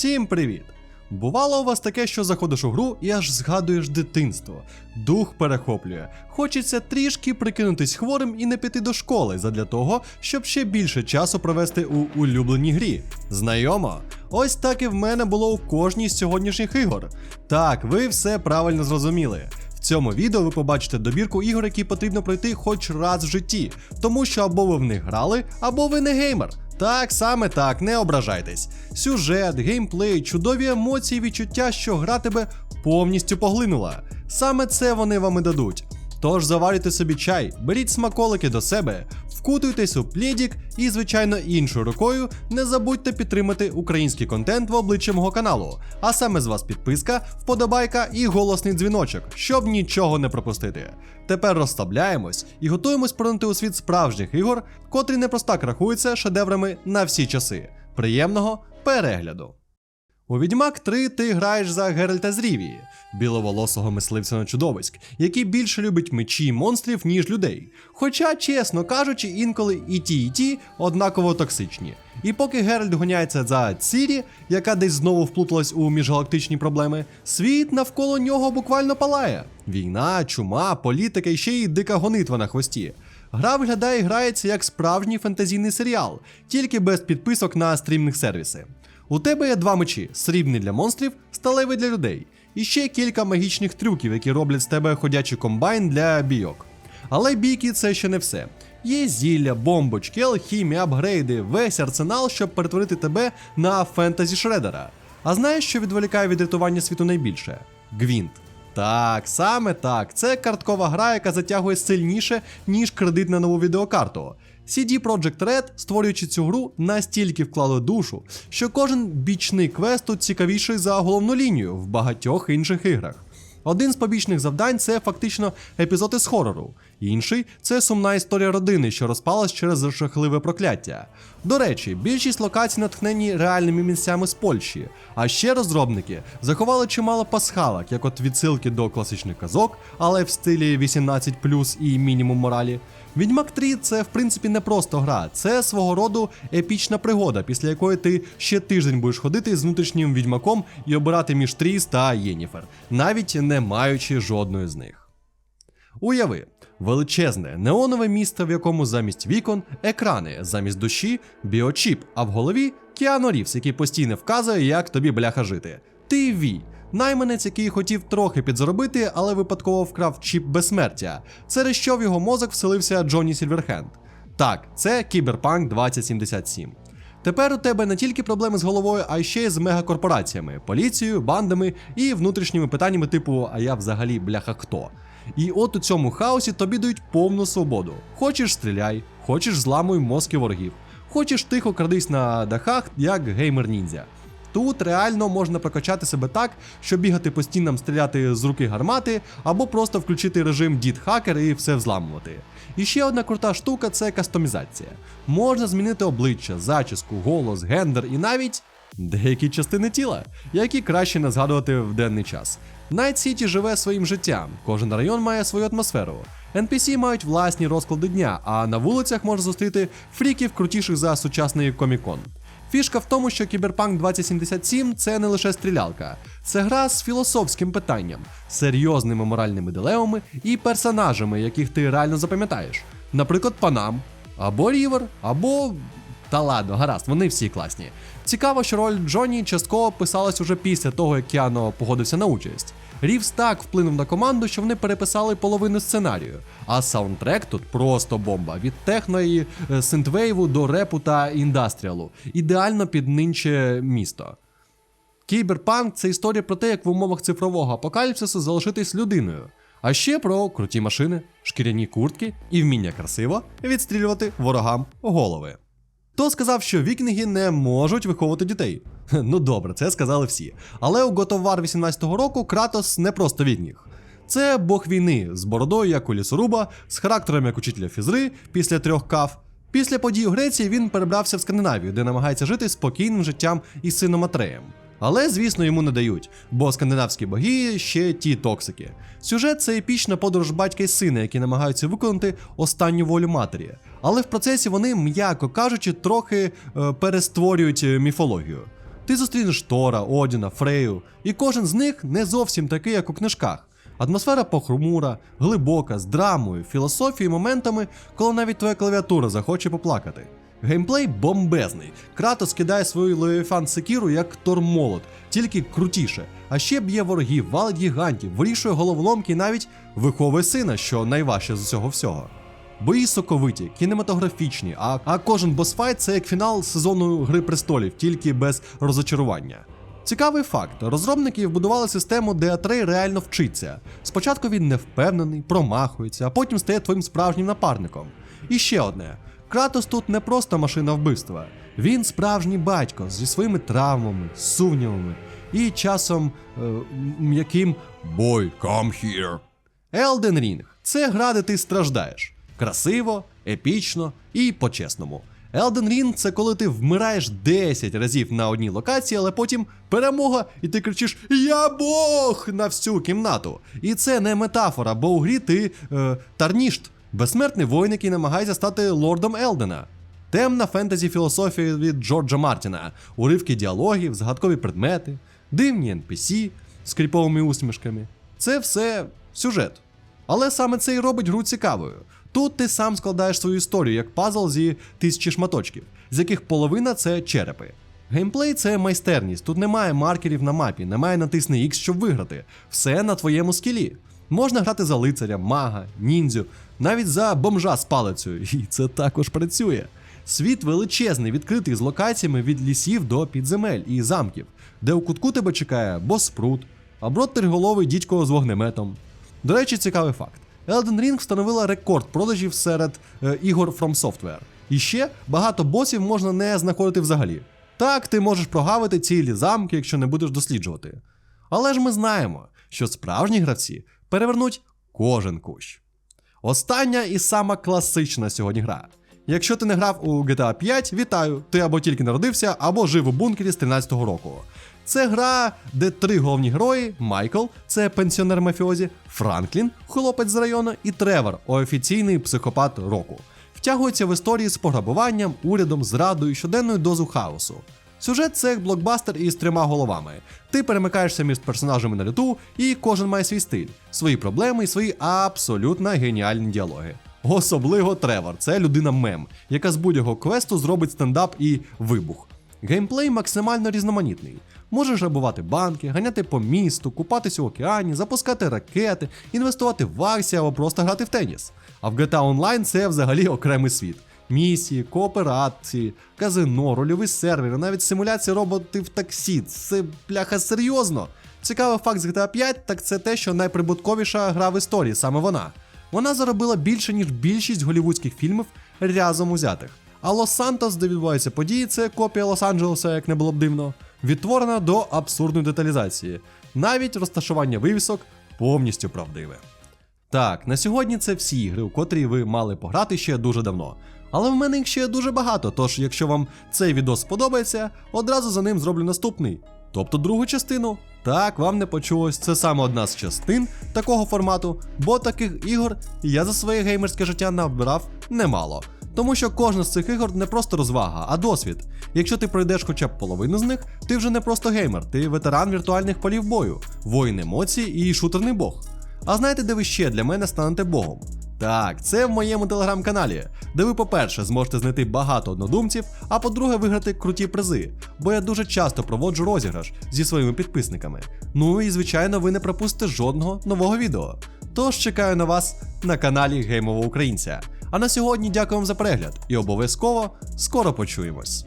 Всім привіт! Бувало у вас таке, що заходиш у гру і аж згадуєш дитинство. Дух перехоплює. Хочеться трішки прикинутись хворим і не піти до школи задля того, щоб ще більше часу провести у улюбленій грі. Знайомо? Ось так і в мене було у кожній з сьогоднішніх ігор. Так, ви все правильно зрозуміли. В цьому відео ви побачите добірку ігор, які потрібно пройти хоч раз в житті, тому що або ви в них грали, або ви не геймер. Так, саме так, не ображайтесь. Сюжет, геймплей, чудові емоції, відчуття, що гра тебе повністю поглинула. Саме це вони вам і дадуть. Тож заварюйте собі чай, беріть смаколики до себе, вкутуйтесь у плідік і, звичайно, іншою рукою не забудьте підтримати український контент в обличчя мого каналу. А саме з вас підписка, вподобайка і голосний дзвіночок, щоб нічого не пропустити. Тепер розслабляємось і готуємось поринути у світ справжніх ігор, котрі не просто так рахуються шедеврами на всі часи. Приємного перегляду! У Відьмак 3 ти граєш за Геральта з Рівії, біловолосого мисливця на чудовиськ, який більше любить мечі і монстрів, ніж людей. Хоча, чесно кажучи, інколи і ті, і ті однаково токсичні. І поки Геральт гоняється за Цірі, яка десь знову вплуталась у міжгалактичні проблеми, світ навколо нього буквально палає. Війна, чума, політика і ще й дика гонитва на хвості. Гра виглядає і грається як справжній фентезійний серіал, тільки без підписок на стрімних сервіси. У тебе є два мечі: срібний для монстрів, сталевий для людей, і ще кілька магічних трюків, які роблять з тебе ходячий комбайн для бійок. Але бійки це ще не все. Є зілля, бомбочки, алхімія, апгрейди, весь арсенал, щоб перетворити тебе на фентезі шредера. А знаєш, що відволікає від рятування світу найбільше? Гвінт. Так, саме так. Це карткова гра, яка затягує сильніше, ніж кредит на нову відеокарту. CD Projekt Red, створюючи цю гру, настільки вклали душу, що кожен бічний квест тут цікавіший за головну лінію в багатьох інших іграх. Один з побічних завдань це фактично епізоди з хорору, інший це сумна історія родини, що розпалась через жахливе прокляття. До речі, більшість локацій натхнені реальними місцями з Польщі, а ще розробники заховали чимало пасхалок, як от відсилки до класичних казок, але в стилі 18 і мінімум моралі. Відьмак 3 це в принципі не просто гра, це свого роду епічна пригода, після якої ти ще тиждень будеш ходити з внутрішнім відьмаком і обирати між Тріс та Єніфер, навіть не маючи жодної з них. Уяви, величезне неонове місто, в якому замість вікон екрани, замість душі біочіп, а в голові Кіану Рівс, який постійно вказує, як тобі бляха жити. Ти Ві, найманець, який хотів трохи підзаробити, але випадково вкрав чіп безсмертя, через що в його мозок вселився Джонні Сільверхенд. Так, це Кіберпанк 2077. Тепер у тебе не тільки проблеми з головою, а ще й з мегакорпораціями, поліцією, бандами і внутрішніми питаннями, типу, а я взагалі бляха хто. І от у цьому хаосі тобі дають повну свободу. Хочеш стріляй, хочеш зламуй мозки ворогів, хочеш тихо крадись на дахах, як геймер ніндзя. Тут реально можна прокачати себе так, що бігати по стінам, стріляти з руки гармати, або просто включити режим дід хакер і все взламувати. І ще одна крута штука це кастомізація. Можна змінити обличчя, зачіску, голос, гендер і навіть деякі частини тіла, які краще не згадувати в денний час. Найт Сіті живе своїм життям, кожен район має свою атмосферу. NPC мають власні розклади дня, а на вулицях можна зустріти фріків крутіших за сучасний комікон. Фішка в тому, що Кіберпанк 2077 це не лише стрілялка, це гра з філософським питанням, серйозними моральними дилемами і персонажами, яких ти реально запам'ятаєш. Наприклад, Панам, або Рівер, або. Та ладно, гаразд, вони всі класні. Цікаво, що роль Джоні частково писалась уже після того, як Кіано погодився на участь. Рівс так вплинув на команду, що вони переписали половину сценарію. А саундтрек тут просто бомба. Від техно і е, синтвейву до репу та індастріалу. Ідеально під нинче місто. Кіберпанк це історія про те, як в умовах цифрового апокаліпсису залишитись людиною. А ще про круті машини, шкіряні куртки і вміння красиво відстрілювати ворогам голови. Хто сказав, що вікінги не можуть виховувати дітей? Ну добре, це сказали всі. Але у Готовар of 18-го року Кратос не просто вікінг. Це бог війни з бородою, як у лісоруба, з характером як учителя фізри після трьох кав. Після подій у Греції він перебрався в Скандинавію, де намагається жити спокійним життям із сином Атреєм. Але, звісно, йому не дають, бо скандинавські боги ще ті токсики. Сюжет це епічна подорож батька і сина, які намагаються виконати останню волю матері. Але в процесі вони, м'яко кажучи, трохи е, перестворюють е, міфологію. Ти зустрінеш Тора, Одіна, Фрею, і кожен з них не зовсім такий, як у книжках. Атмосфера похмура, глибока, з драмою, філософією, моментами, коли навіть твоя клавіатура захоче поплакати. Геймплей бомбезний. Кратос кидає свою Левіфан секіру як тормолот, тільки крутіше. А ще б'є ворогів, валить гігантів, вирішує головоломки і навіть виховує сина, що найважче з усього всього. Бої соковиті, кінематографічні, а, а кожен босфайт це як фінал сезону Гри престолів, тільки без розочарування. Цікавий факт: розробники вбудували систему, де Атрей реально вчиться. Спочатку він не впевнений, промахується, а потім стає твоїм справжнім напарником. І ще одне: Кратос тут не просто машина вбивства, він справжній батько зі своїми травмами, сумнівами і часом е, м'яким Boy, come here. Elden Ring – це гра, де ти страждаєш. Красиво, епічно і по-чесному. Elden Ring – це коли ти вмираєш 10 разів на одній локації, але потім перемога, і ти кричиш Я Бог на всю кімнату. І це не метафора, бо у грі ти е, Тарнішт, безсмертний воїн, який намагається стати лордом Елдена. Темна фентезі філософія від Джорджа Мартіна, уривки діалогів, загадкові предмети, дивні NPC з кріповими усмішками. Це все сюжет. Але саме це і робить гру цікавою. Тут ти сам складаєш свою історію як пазл зі тисячі шматочків, з яких половина це черепи. Геймплей це майстерність, тут немає маркерів на мапі, немає натисни X, щоб виграти. Все на твоєму скілі. Можна грати за лицаря, мага, ніндзю, навіть за бомжа з палицею, і це також працює. Світ величезний, відкритий з локаціями від лісів до підземель і замків, де у кутку тебе чекає боспрут, або триголовий дідько з вогнеметом. До речі, цікавий факт. Elden Ring встановила рекорд продажів серед е, ігор From Software. І ще багато босів можна не знаходити взагалі. Так, ти можеш прогавити цілі замки, якщо не будеш досліджувати. Але ж ми знаємо, що справжні гравці перевернуть кожен кущ. Остання і сама класична сьогодні гра. Якщо ти не грав у GTA 5, вітаю! Ти або тільки народився, або жив у бункері з 13-го року. Це гра, де три головні герої: Майкл, це пенсіонер мафіозі, Франклін, хлопець з району, і Тревор, офіційний психопат року. Втягуються в історії з пограбуванням, урядом, зрадою, щоденною дозу хаосу. Сюжет це як блокбастер із трьома головами. Ти перемикаєшся між персонажами на люту, і кожен має свій стиль, свої проблеми і свої абсолютно геніальні діалоги. Особливо Тревор, це людина мем, яка з будь-якого квесту зробить стендап і вибух. Геймплей максимально різноманітний. Можеш грабувати банки, ганяти по місту, купатись у океані, запускати ракети, інвестувати в акції або просто грати в теніс. А в GTA Online це взагалі окремий світ. Місії, кооперації, казино, рольові сервери, навіть симуляція роботів таксі. Це бляха серйозно. Цікавий факт з GTA 5, так це те, що найприбутковіша гра в історії, саме вона. Вона заробила більше, ніж більшість голівудських фільмів разом узятих. А Лос-Сантос, де відбуваються події, це копія Лос-Анджелеса, як не було б дивно, відтворена до абсурдної деталізації. Навіть розташування вивісок повністю правдиве. Так, на сьогодні це всі ігри, у котрі ви мали пограти ще дуже давно. Але в мене їх ще дуже багато, тож якщо вам цей відео сподобається, одразу за ним зроблю наступний. Тобто другу частину. Так, вам не почулось, це саме одна з частин такого формату, бо таких ігор я за своє геймерське життя набрав немало. Тому що кожна з цих ігор не просто розвага, а досвід. Якщо ти пройдеш хоча б половину з них, ти вже не просто геймер, ти ветеран віртуальних полів бою, воїн емоцій і шутерний бог. А знаєте, де ви ще для мене станете богом? Так, це в моєму телеграм-каналі, де ви, по-перше, зможете знайти багато однодумців, а по-друге, виграти круті призи, бо я дуже часто проводжу розіграш зі своїми підписниками. Ну і звичайно, ви не пропустите жодного нового відео. Тож чекаю на вас на каналі Геймового Українця. А на сьогодні дякую вам за перегляд і обов'язково скоро почуємось.